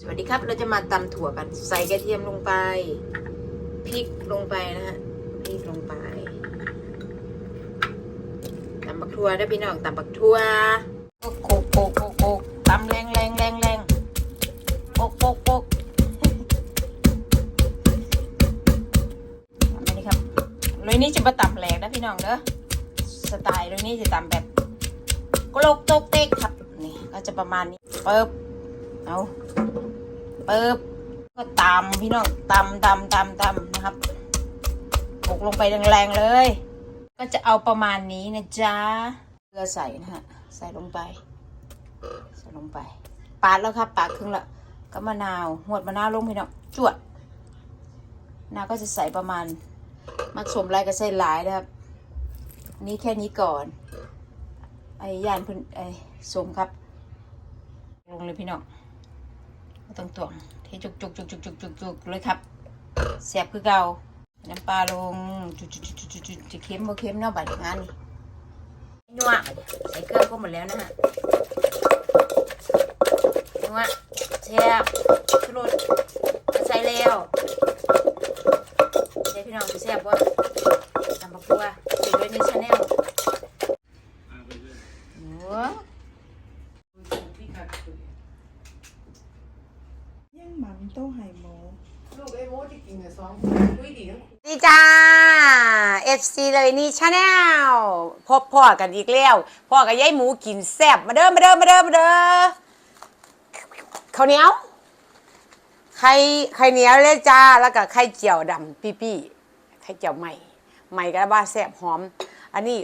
สวัสดีครับ เราจะมาตำถั่วกัน ใส่กระเทียมลงไป พริกลงไปนะฮะ พริกลงไปตำบักทั่วได้พี่น้องตำบักทั่วโกโกโกโกโกตำแรงแรงแรงแรงโกโกโกทำไปนี่ครับเลยนี่จะมาตำแหลกนะพี่น้องเด้อ สไตล์เลยนี่จะตำแบบกลกโตกเต็กครับ นี่ก็จะประมาณนี้เปิบ เอาเปิบก็ตำพี่น้องตำตำตำตำนะครับบกลงไปแรงๆเลย ก็จะเอาประมาณนี้นะจ๊ะเกลือใส่นะฮะ ใส่ลงไป ใส่ลงไป ปาดแล้วครับปาดครึ่งละก็มะนาวหวดมะนาวลงพี่น้องจวดนาก็จะใส่ประมาณมักสมไรก็ใส่หลายนะครับ นี่แค่นี้ก่อน ไอ้ยานพื้นไอ้สมครับ ลงเลยพี่น้อง ต้องตวงเทจุกจุกจุกจุกจุกจุกจุกเลยครับแสบคือเก่าน้ำปลาลงจุกจุกจุกจุกจุกจุกจะเค็มบ่เค็มเนาะบัดงานนี่นัวใส่เครื่องก็หมดแล้วนะฮะนัวแซ่บชุรสใส่แล้วเดี๋ยวพี่น้องจะแซ่บว่าตำบักตัวติดไว้ในชาแนลโอ้ยัง หมันเต้าไห่หมูลูกไอ้โมที่กินกับสองคุยดีทั้งคู่ดีจ้า FC เลยนี่ชาแนลพบพ่อกันอีกแล้วพ่อกับยายหมูกินแซ่บมาเด้อมาเด้อมาเด้อมาเด้อข้าวเหนียวไข่ไข่เหนียวเลยจ้าแล้วก็ไข่เจียวดำปี้ปี้ไข่เจียวใหม่ ใหม่ก็บ้าแซ่บหอม อันนี้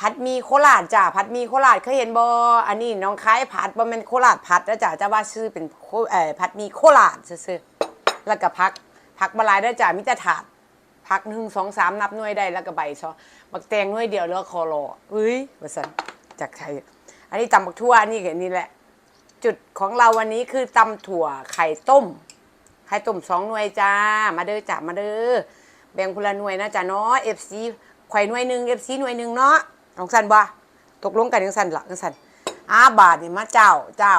ผัดมีโคราชจ้าผัดมีโคราชเคยเห็นบออันนี้น้องคล้ายผัดบ่แมันโคราชผัดแล้วจ้าจะว่าชื่อเป็นโคเอ่อผัดมีโคราชซื่อๆแล้วก็พักพักบหลายได้จ้ามิจะถาดพักหนึ่งสองสามนับหน่วยได้แล้วก็ใบซอบักแตงหน่วยเดียวแล้วคอรอเฮ้ยว่าสันจากใครอันนี้ตำบักทั่วอันนี้เห็นนี่แหละ จุดของเราวันนี้คือตำถั่วไข่ต้มไข่ต้มสองหน่วยจ้า มาเด้อจ้ามาเด้อแบ่งคนละหน่วยนะจ้าเนาะเอฟซีไข่หน่วยหนึ่งเอฟซีหน่วยหนึ่งเนาะ ของสันบ่ตกลงกันยังสันหลังสันอาบาทนี่มาเจ้าเจ้า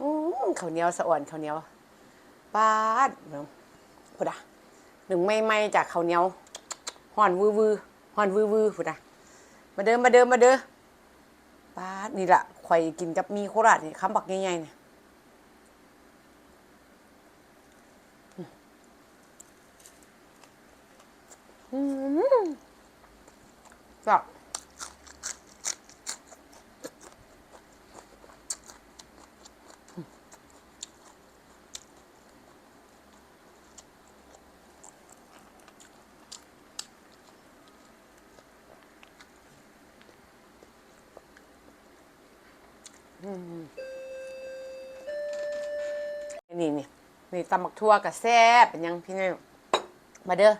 อื้อข้าวเหนียวสะอ่อนข้าวเหนียวปาดเนาะพูดอะหนึ่งไม่ไม่จากข้าวเหนียวห่อนวือวือห่อนวือวือพุ่นนะมาเดินมาเดินมาเด้อป้าดนี่แหละข่อยกินกับมีโคราชนี่คำบักใหญ่ๆเนี่ยอืมจับ นี่นี่นี่ตำบักทั่วกับแซ่บเป็นยังพี่น้องมาเด้อ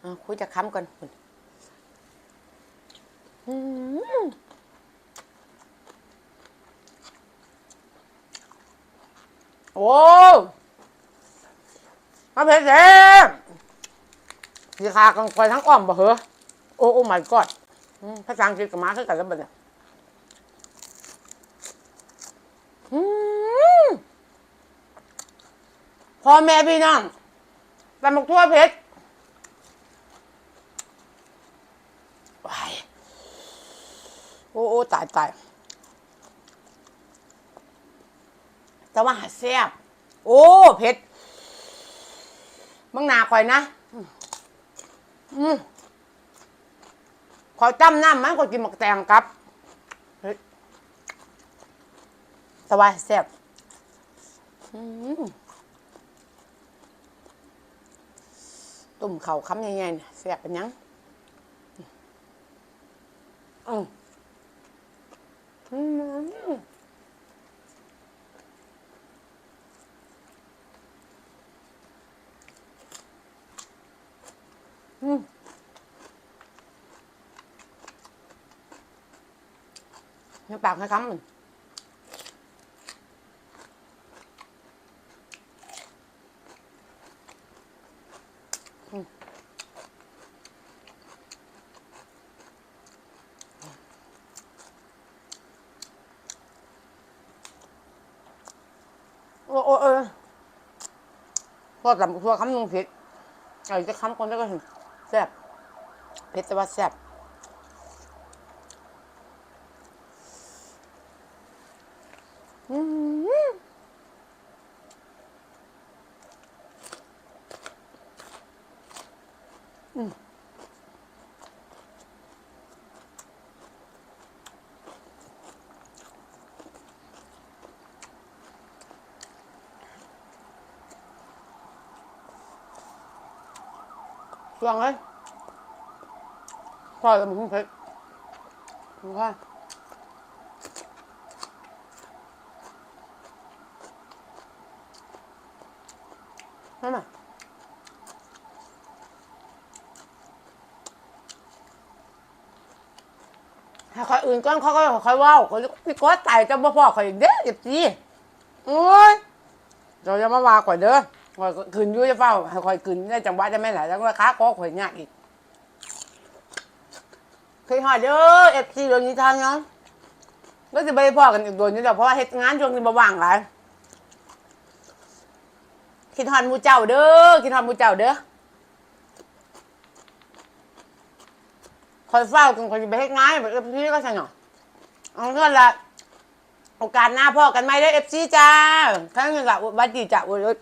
เอาคุยจะค้ำก่อนคุณอืมโอ้มาเผ็ดเด้สีขากังคอยทั้งอ้อมบ่เหรอโอ้โอ้ my god อืมภาษาอังกฤษกับมาคือกันแล้วบัดเนี่ย อืม พ่อแม่พี่น้องตำบักทั่วเพชรวายโอ้โอ้ตายตายแต่ว่าหาแซ่บโอ้เพชรมึงหนาคอยนะ อืมอืมขอจำน้ำมันก็กินหมักแตงครับสบายแซ่บอืม ตุ่มเข่าคำใหญ่ๆเนี่ยแซ่บเป็นหยังอืมอืมอืมน้ำปากให้คำมัน โอ้เออพวกตำพวกคำนึงผ็ดเอาอีกจะคำคนแล้วก็เห็นแซ่บเผ็ดแต่ว่าแซ่บอืมเค รื่องเลยพอแล้วมึงเผ็ดมึงว่านั่นน่ะให้คอยอื่นก่อนเขาก็คอยเว่าเขาพี่ก้อตายจะบ่พอคอยเด้อเจ็บจีโอ้ยเราจะมาว่าข่อยเด้อ ข่อยขืนยู่จะเฝ้าให้ข่อยขืนได้จังหวะจะไม่ไหลแล้วก็ค้าก็ข่อยยากอีกเคยหอดเด้อเอฟซีโดนนิทานเนาะก็จะไปพอกันอีกโดนนี่แหละเพราะว่าเฮ็ดงานช่วงนี้บ่ว่างหลายคิดฮอดหมูเจ้าเด้อคิดฮอดหมูเจ้าเด้อคอยเฝ้ากันคอยจะไปเฮ็ดงานแบบเอฟซีก็ใช่เนาะเอาเงินละโอกาสหน้าพ่อกันไหมเด้อเอฟซีจ้าทั้งนี้ละบัดดีจ้าโอ้ย